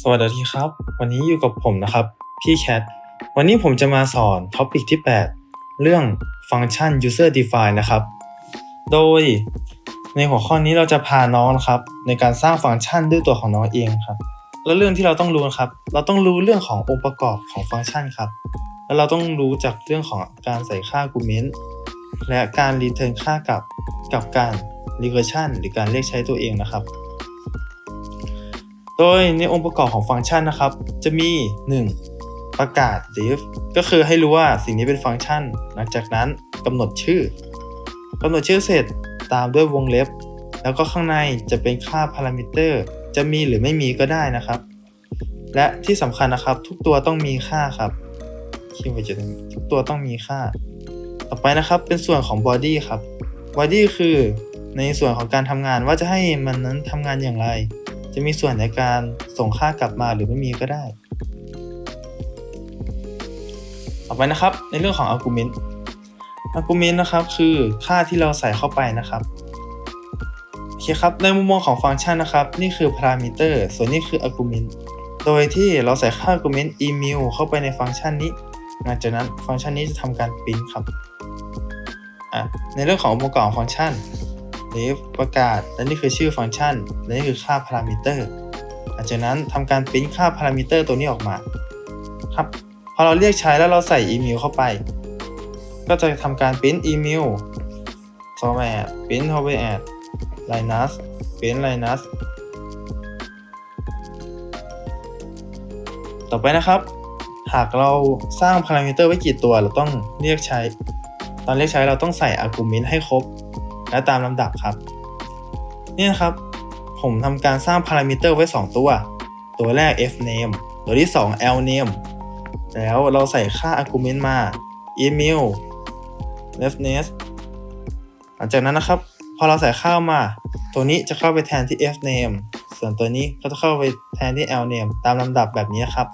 สวัสดีครับ วันนี้อยู่กับผมนะครับ พี่แคท วันนี้ผมจะมาสอนท็อปิกที่ 8 เรื่องฟังก์ชัน user define นะครับ โดยในหัวข้อนี้เราจะพาน้องนะครับ ในการสร้างฟังก์ชันด้วยตัวของน้องเองครับ แล้วเรื่องที่เราต้องรู้นะครับ เราต้องรู้เรื่องขององค์ประกอบของฟังก์ชันครับ แล้วเราต้องรู้จากเรื่องของการใส่ค่า argument และการ return ค่ากลับกับการ recursion หรือการเรียกใช้ตัวเองนะครับ โดยในองค์ประกอบของฟังก์ชันนะครับ จะมี 1. ประกาศ div ก็คือให้รู้ว่าสิ่งนี้เป็นฟังก์ชัน หลังจากนั้นกำหนดชื่อกำหนดชื่อเสร็จตามด้วยวงเล็บ แล้วก็ข้างในจะเป็นค่าพารามิเตอร์ จะมีหรือไม่มีก็ได้นะครับ และที่สำคัญนะครับทุกตัวต้องมีค่าครับคีย์เวิร์ดจะทุกตัวต้องมีค่า ต่อไปนะครับเป็นส่วนของ body ครับ body คือในส่วนของการทำงานว่าจะให้มันนั้นทำงานอย่างไร จะมีส่วนในการส่งค่ากลับมาหรือไม่มีก็ได้ ต่อไปนะครับ ในเรื่องของ argument argument นะครับ คือค่าที่เราใส่เข้าไปนะครับโอเคครับในมุมมองของฟังก์ชันนะครับ นี่คือ parameter ส่วนนี้คือ argument โดยที่เราใส่ค่า argument email เข้าไปในฟังก์ชันนี้ หลังจากนั้นฟังก์ชันนี้จะทำการ print ครับอะในเรื่องขององค์ประกอบฟังก์ชัน ref ประกาศ และนี่คือชื่อฟังก์ชัน และนี่คือค่า parameter หลังจากนั้นทำการ print ค่า parameter ตัวนี้ออกมาครับพอเราเรียกใช้แล้วเราใส่อีเมลเข้าไป ก็จะทำการ print อีเมล format print format linus print linus ต่อไปนะครับ หากเราสร้าง parameter ไว้กี่ตัวเราต้องเรียกใช้ ตอนเรียกใช้เราต้องใส่ argument ให้ครบ และตามลำดับครับนี่นะครับ ผมทำการสร้างพารามิเตอร์ไว้ 2 ตัว ตัวแรก f name ตัวที่ 2 l name แล้วเราใส่ค่า argument มา email leftness หลังจากนั้นนะครับ พอเราใส่ข้ามา ตัวนี้จะเข้าไปแทนที่ f name ส่วนตัวนี้ก็จะเข้าไปแทนที่ l name ตามลำดับแบบนี้ครับ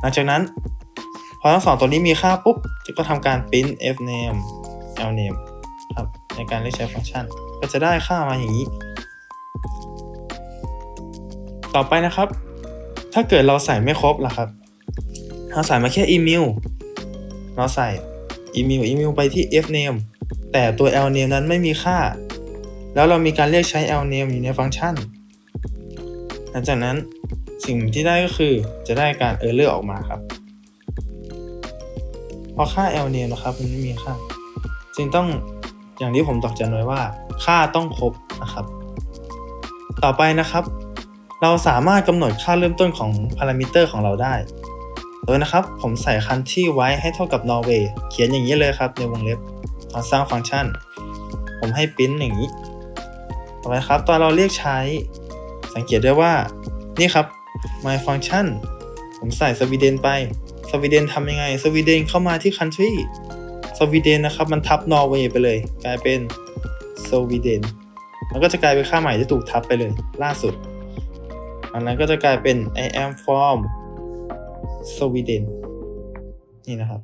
หลังจากนั้น พอทั้งสองตัวนี้มีค่าปุ๊บ จะก็ทำการ print f name l name ครับ ในการเรียกใช้ฟังก์ชัน ก็จะได้ค่ามาอย่างนี้ ต่อไปนะครับ ถ้าเกิดเราใส่ไม่ครบล่ะครับเราใส่มาแค่อีเมลเราใส่อีเมลอีเมลไปที่ f name แต่ตัว l name นั้นไม่มีค่า แล้วเรามีการเรียกใช้ l name อยู่ในฟังก์ชัน หลังจากนั้นสิ่งที่ได้ก็คือจะได้การ error ออกมาครับ เพราะค่า l name นะครับมันไม่มีค่า จึงต้อง อย่างที่ผมตอกจันไว้ว่า ค่าต้องครบนะครับ ต่อไปนะครับ เราสามารถกำหนดค่าเริ่มต้นของพารามิเตอร์ของเราได้ โดยนะครับ ผมใส่คันที่ไว้ให้เท่ากับนอร์เวย์เขียนอย่างนี้เลยครับ ในวงเล็บตอนสร้างฟังก์ชัน ผมให้ปริ้นอย่างนี้ ต่อไปครับ ตอนเราเรียกใช้ สังเกตได้ว่า นี่ครับ my function ผมใส่สวีเดนไปสวีเดนทำยังไงสวีเดนเข้ามาที่ country สวีเดนนะครับ มันทับนอร์เวย์ไปเลย กลายเป็นสวีเดนมันก็จะกลายเป็นค่าใหม่ที่ถูกทับไปเลยล่าสุด อันนั้นก็จะกลายเป็น I am from Sweden นี่นะครับ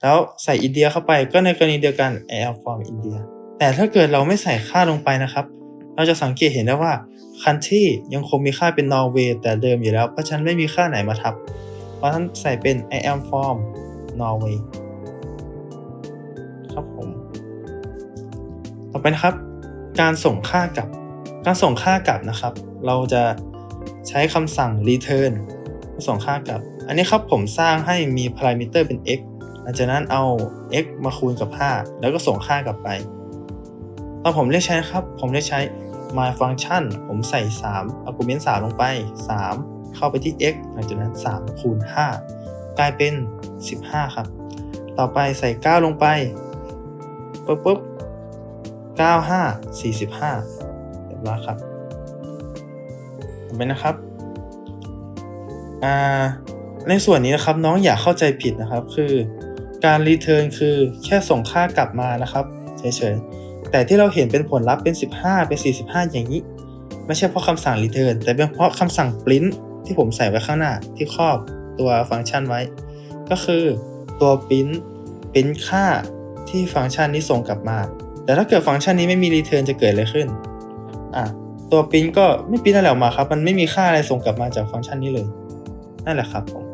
แล้วใส่อินเดียเข้าไปก็ในกรณีเดียวกัน I am from India แต่ถ้าเกิดเราไม่ใส่ค่าลงไปนะครับ เราจะสังเกตเห็นได้ว่า country ยังคงมีค่าเป็นนอร์เวย์แต่เดิมอยู่แล้ว เพราะฉะนันไม่มีค่าไหนมาทับ เพราะฉะนั้นใส่เป็น I am from Norway ต่อไปนะครับ การส่งค่ากลับ การส่งค่ากลับนะครับ เราจะใช้คำสั่ง return ส่งค่ากลับ อันนี้ครับผมสร้างให้มี parameter เป็น x หลังจากนั้นเอา x มาคูณกับ 5 แล้วก็ส่งค่ากลับไป ตอนผมเรียกใช้นะครับ ผมเรียกใช้ my function ผมใส่ 3 argument 3 ลงไป 3 เข้าไปที่ x หลังจากนั้น 3 คูณ 5 กลายเป็น 15 ครับ ต่อไปใส่ 9 ลงไปปุ๊บปุ๊บ 95 45เรียบร้อยครับเห็นไหมนะครับอ่าในส่วนนี้นะครับน้องอย่าเข้าใจผิดนะครับ คือการ return คือแค่ส่งค่ากลับมานะครับเฉยๆแต่ที่เราเห็นเป็นผลลัพธ์เป็น 15 เป็น 45 อย่างนี้ ไม่ใช่เพราะคำสั่ง return แต่เป็นเพราะคำสั่ง print ที่ผมใส่ไว้ข้างหน้าที่ครอบตัวฟังก์ชันไว้ ก็คือตัว print เป็นค่าที่ฟังก์ชันนี้ส่งกลับมา แต่ถ้าเกิดฟังก์ชันนี้ไม่มี return จะเกิดอะไรขึ้นอะตัวปริ้นก็ไม่ปริ้นอะไรออกมาครับ มันไม่มีค่าอะไรส่งกลับมาจากฟังก์ชันนี้เลย นั่นแหละครับผม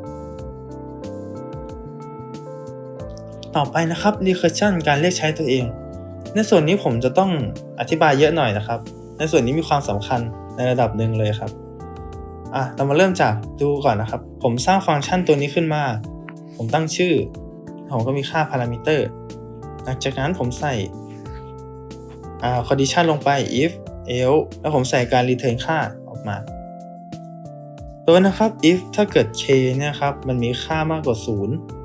ต่อไปนะครับ recursion การเรียกใช้ตัวเอง ในส่วนนี้ผมจะต้องอธิบายเยอะหน่อยนะครับ ในส่วนนี้มีความสำคัญในระดับหนึ่งเลยครับอะเรามาเริ่มจากดูก่อนนะครับ ผมสร้างฟังก์ชันตัวนี้ขึ้นมา ผมตั้งชื่อ ผมก็มีค่าพารามิเตอร์ หลังจากนั้นผมใส่ อ่า condition ลงไป if else แล้วผมใส่การ return ค่าออกมาโดยนะครับ if ถ้าเกิด k เนี่ยครับ มันมีค่ามากกว่า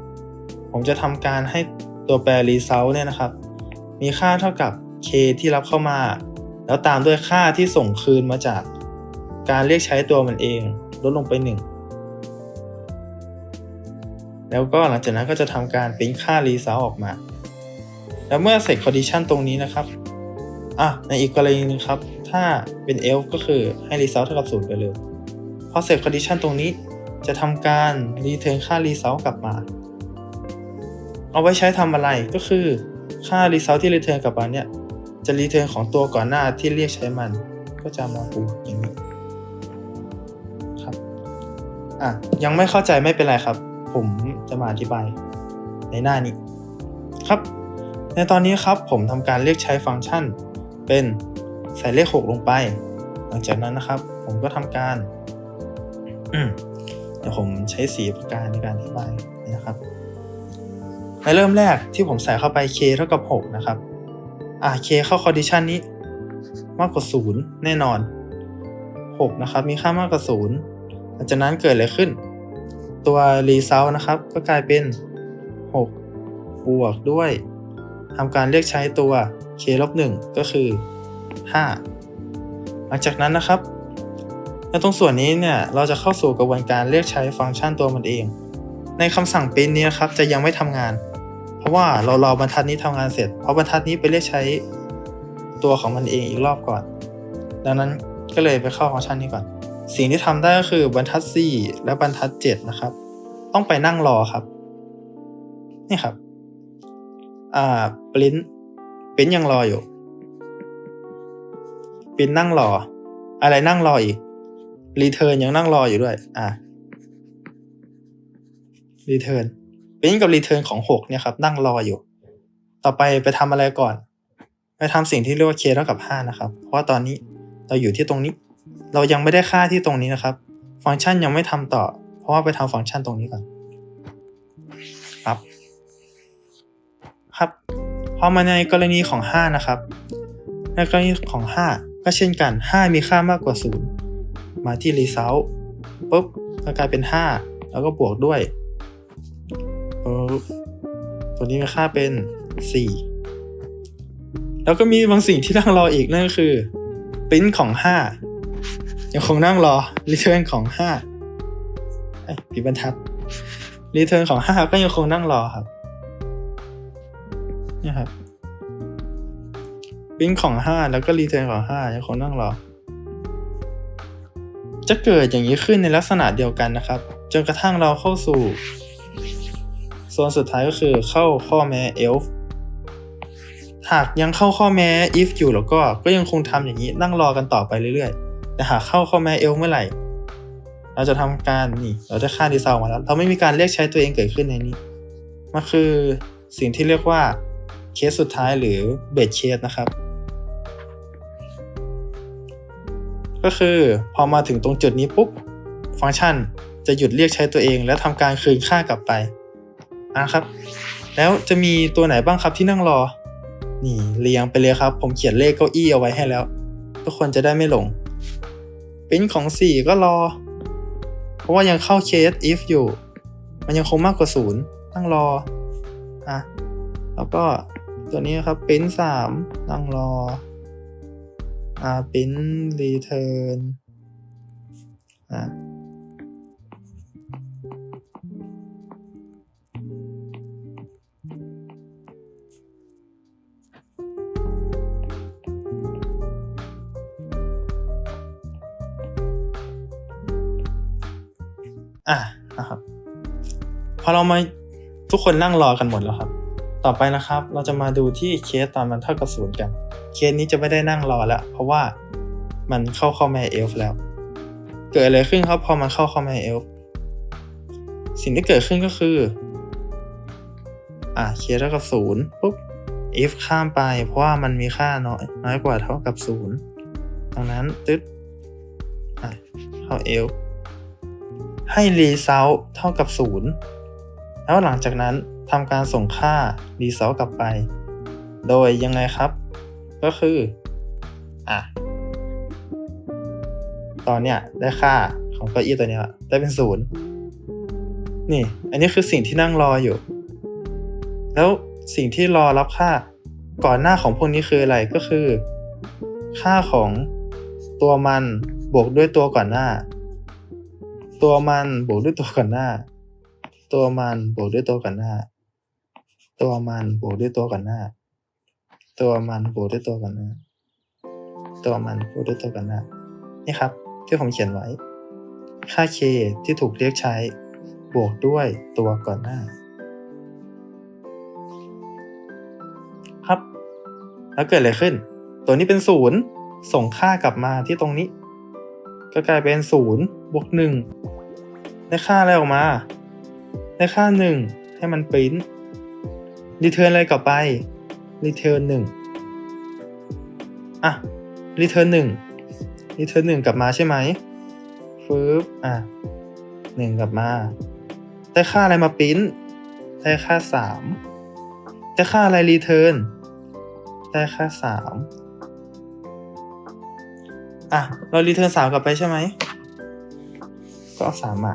0 ผมจะทำการให้ตัวแปร result เนี่ยนะครับ มีค่าเท่ากับ k ที่รับเข้ามา แล้วตามด้วยค่าที่ส่งคืนมาจากการเรียกใช้ตัวมันเอง ลดลงไป 1 แล้วก็หลังจากนั้นก็จะทำการปริ้นค่า result ออกมา แล้วเมื่อเสร็จ condition ตรงนี้นะครับ อะในอีกกรณีนึงครับ ถ้าเป็น else ก็คือให้ result เท่ากับ0ไปเลยพอเสร็จ condition ตรงนี้จะทำการ return ค่า result กลับมา เอาไว้ใช้ทำอะไรก็คือค่า result ที่ return กลับมาเนี่ยจะ return ของตัวก่อนหน้าที่เรียกใช้มัน ก็จะมาปูอย่างนี้ครับอะยังไม่เข้าใจไม่เป็นไรครับ ผมจะมาอธิบายในหน้านี้ครับ ในตอนนี้ครับผมทำการเรียกใช้ฟังก์ชัน เป็นใส่เลข 6 ลงไป หลังจากนั้นนะครับ ผมก็ทำการเดี๋ยวผมใช้สีปากกาในการอธิบายนะครับ ในเริ่มแรกที่ผมใส่เข้าไป k เท่ากับ 6 นะครับ อะ k เข้า condition นี้ มากกว่า 0 แน่นอน 6 นะครับ มีค่ามากกว่า 0 หลังจากนั้นเกิดอะไรขึ้น ตัว result นะครับ ก็กลายเป็น 6 บวกด้วยทำการเรียกใช้ตัว k ลบ1ก็คือ 5 หลังจากนั้นนะครับในตรงส่วนนี้เนี่ยเราจะเข้าสู่กระบวนการเรียกใช้ฟังก์ชันตัวมันเอง ในคำสั่งปรินนี้นะครับจะยังไม่ทำงาน เพราะว่าเรารอบรรทัดนี้ทำงานเสร็จเพราะบรรทัดนี้ไปเรียกใช้ตัวของมันเองอีกรอบก่อน ดังนั้นก็เลยไปเข้าฟังก์ชันนี้ก่อน สิ่งที่ทำได้ก็คือบรรทัด 4 และบรรทัด 7 นะครับ ต้องไปนั่งรอครับ นี่ครับ อ่าปริ้น เปริ้นยังรออยู่ เปริ้นนั่งรอ อะไรนั่งรออีกรีเทิร์นยังนั่งรออยู่ด้วย อ่ารีเทิร์นเปริ้นกับรีเทิร์นของหกเนี่ยครับ นั่งรออยู่ ต่อไปไปทำอะไรก่อน ไปทำสิ่งที่เรียกว่า k เท่ากับ5นะครับ เพราะว่าตอนนี้เราอยู่ที่ตรงนี้ เรายังไม่ได้ค่าที่ตรงนี้นะครับ ฟังก์ชันยังไม่ทำต่อ เพราะว่าไปทำฟังก์ชันตรงนี้ก่อนครับ ครับ พอมาในกรณีของ 5 นะครับ ในกรณีของ 5 ก็เช่นกัน 5 มีค่ามากกว่า 0 มาที่ result ปุ๊บก็กลายเป็น 5 แล้วก็บวกด้วยปุ๊บตัวนี้มีค่าเป็น 4 แล้วก็มีบางสิ่งที่นั่งรออีกนั่นก็คือ print ของ 5 ยังคงนั่งรอ return ของ5ไอ้ผิดบรรทัด return ของ 5 ก็ยังคงนั่งรอครับ นี่ยครับปิ้งของ 5 แล้วก็รีเทิร์นของ5ยังคงนั่งรอ จะเกิดอย่างนี้ขึ้นในลักษณะเดียวกันนะครับ จนกระทั่งเราเข้าสู่โซนสุดท้ายก็คือเข้าข้อแม้ else หากยังเข้าข้อแม้ if อยู่แล้วก็ก็ยังคงทำอย่างนี้นั่งรอกันต่อไปเรื่อยๆ แต่หากเข้าข้อแม้ else เมื่อไหร่ เราจะทำการนี่ เราจะค่าดีไซน์มาแล้ว เราไม่มีการเรียกใช้ตัวเองเกิดขึ้นในนี้ มันคือสิ่งที่เรียกว่า เคสสุดท้ายหรือเบสเคสนะครับ ก็คือพอมาถึงตรงจุดนี้ปุ๊บ ฟังก์ชันจะหยุดเรียกใช้ตัวเอง และทำการคืนค่ากลับไปนะครับ แล้วจะมีตัวไหนบ้างครับที่นั่งรอ นี่เรียงไปเลยครับ ผมเขียนเลขเก้าอี้เอาไว้ให้แล้ว ทุกคนจะได้ไม่หลงปิ้นของ 4 ก็รอ เพราะว่ายังเข้าเคส if อยู่ มันยังคงมากกว่าศูนย์นั่งรออะแล้วก็ ตัวนี้ครับปริ้นสามนั่งรออ่าปริ้นรีเทิร์นอ่าอะนะครับพอเรามาทุกคนนั่งรอกันหมดแล้วครับ ต่อไปนะครับ เราจะมาดูที่เคสตอนมันเท่ากับศูนย์กัน เคสนี้จะไม่ได้นั่งรอแล้ว เพราะว่ามันเข้าเข้าแม่เอลฟ์แล้ว เกิดอะไรขึ้นครับพอมันเข้าเข้าแม่เอลฟ์สิ่งที่เกิดขึ้นก็คือ อะเคสเท่ากับศูนย์ปุ๊บ if ข้ามไปเพราะว่ามันมีค่าน้อยน้อยกว่าเท่ากับศูนย์ดังนั้นตึ๊ดอะเข้าเอลให้ result เท่ากับศูนย์แล้วหลังจากนั้น ทำการส่งค่า result กลับไป โดยยังไงครับ ก็คืออะตอนเนี้ยได้ค่าของเก้าอี้ตัวเนี้ยได้เป็นศูนย์นี่ อันนี้คือสิ่งที่นั่งรออยู่ แล้วสิ่งที่รอรับค่าก่อนหน้าของพวกนี้คืออะไรก็คือ ค่าของตัวมันบวกด้วยตัวก่อนหน้า ตัวมันบวกด้วยตัวก่อนหน้า ตัวมันบวกด้วยตัวก่อนหน้า ตัวมันบวกด้วยตัวก่อนหน้า ตัวมันบวกด้วยตัวก่อนหน้า ตัวมันบวกด้วยตัวก่อนหน้า นี่ครับ ที่ผมเขียนไว้ ค่า k ที่ถูกเรียกใช้ บวกด้วยตัวก่อนหน้า ครับ แล้วเกิดอะไรขึ้น ตัวนี้เป็นศูนย์ส่งค่ากลับมาที่ตรงนี้ ก็กลายเป็นศูนย์บวกหนึ่งได้ค่าอะไรออกมา ได้ค่าหนึ่งให้มันปริ้น รีเทิร์นอะไรกลับไปรีเทิร์นหนึ่งอะรีเทิร์นหนึ่งรีเทิร์นหนึ่งกลับมาใช่ไหมฟืบอะหนึ่งกลับมา ได้ค่าอะไรมาปริ้นได้ค่าสามได้ค่าอะไรรีเทิร์นได้ค่าสามอะ เรารีเทิร์นสามกลับไปใช่ไหม ก็เอาสามมา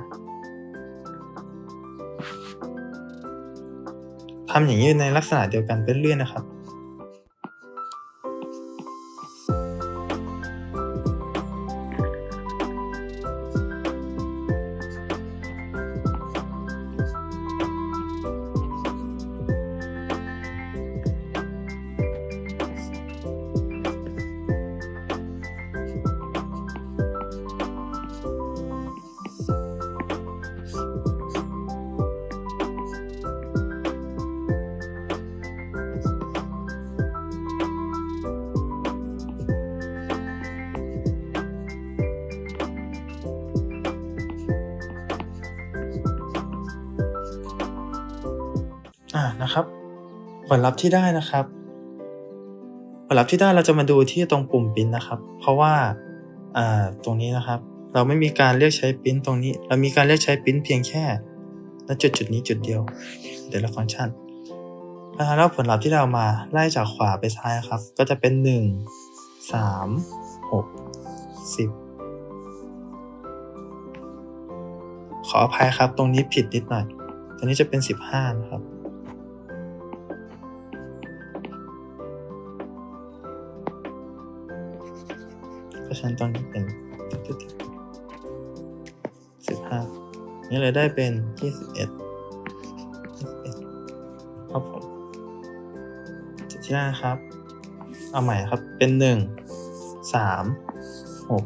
ทำอย่างนี้ในลักษณะเดียวกันเป็นเรื่อยนะครับ ลลัพธ์ที่ได้นะครับ ผลลัพธ์ที่ได้เราจะมาดูที่ตรงปุ่มปิ้นนะครับ เพราะว่าอ่าตรงนี้นะครับ เราไม่มีการเรียกใช้ปิ้นตรงนี้ เรามีการเรียกใช้ปิ้นเพียงแค่ณจุดจุดนี้จุดเดียวแต่ละฟังก์ชันอ่าแล้วผลลัพธ์ที่เรามาไล่จากขวาไปซ้ายครับ ก็จะเป็น 1 3 6 10ขออภัยครับ ตรงนี้ผิดนิดหน่อยตัวนี้จะเป็น 15 นะครับ ราะฉะนั้นตรงนี้เป็นสิบห้านี่เลยได้เป็นยี่สิบเอ็ดครับผมจุดที่หน้าครับ เอาใหม่ครับเป็นหนึ่งสามหก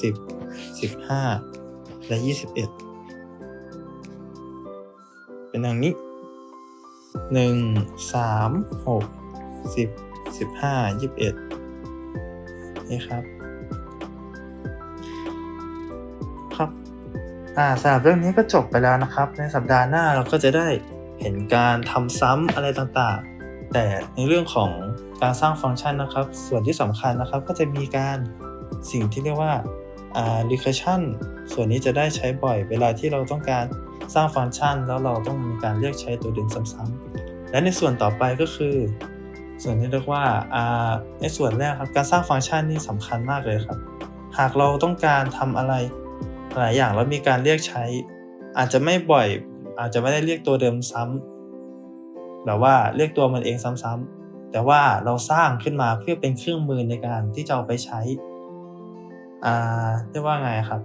สิบสิบห้าและยี่สิบเอ็ดเป็นอย่างนี้หนึ่งสามหกสิบสิบห้ายี่สิบเอ็ดนี่ครับ อ่าสำหรับเรื่องนี้ก็จบไปแล้วนะครับ ในสัปดาห์หน้าเราก็จะได้เห็นการทำซ้ำอะไรต่างๆ แต่ในเรื่องของการสร้างฟังก์ชันนะครับ ส่วนที่สำคัญนะครับก็จะมีการสิ่งที่เรียกว่าอ่า recursion ส่วนนี้จะได้ใช้บ่อย เวลาที่เราต้องการสร้างฟังก์ชัน แล้วเราต้องมีการเรียกใช้ตัวเดิมซ้ำๆและในส่วนต่อไปก็คือ ส่วนที่เรียกว่าอ่าในส่วนแรกครับการสร้างฟังก์ชันนี่สำคัญมากเลยครับ หากเราต้องการทำอะไร หลายอย่างแล้วมีการเรียกใช้ อาจจะไม่บ่อย อาจจะไม่ได้เรียกตัวเดิมซ้ำแบบว่าเรียกตัวมันเองซ้ำๆแต่ว่าเราสร้างขึ้นมาเพื่อเป็นเครื่องมือในการที่จะเอาไปใช้อ่าเรียกว่าไงครับ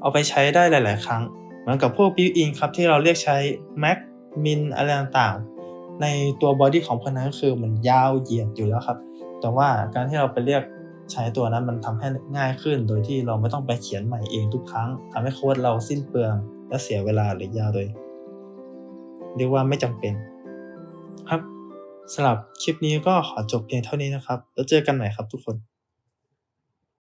เอาไปใช้ได้หลาย ๆ ครั้ง เหมือนกับพวก built-in ครับที่เราเรียกใช้ max min อะไรต่างๆ ในตัว body ของพนันก็คือมันยาวเหยียดอยู่แล้วครับ แต่ว่าการที่เราไปเรียก ใช้ตัวนั้นมันทำให้ง่ายขึ้น โดยที่เราไม่ต้องไปเขียนใหม่เองทุกครั้งทำให้โค้ดเราสิ้นเปลือง และเสียเวลาหรือยาวโดย เรียกว่าไม่จำเป็น ครับสำหรับคลิปนี้ก็ขอจบเพียงเท่านี้นะครับ แล้วเจอกันใหม่ครับทุกคน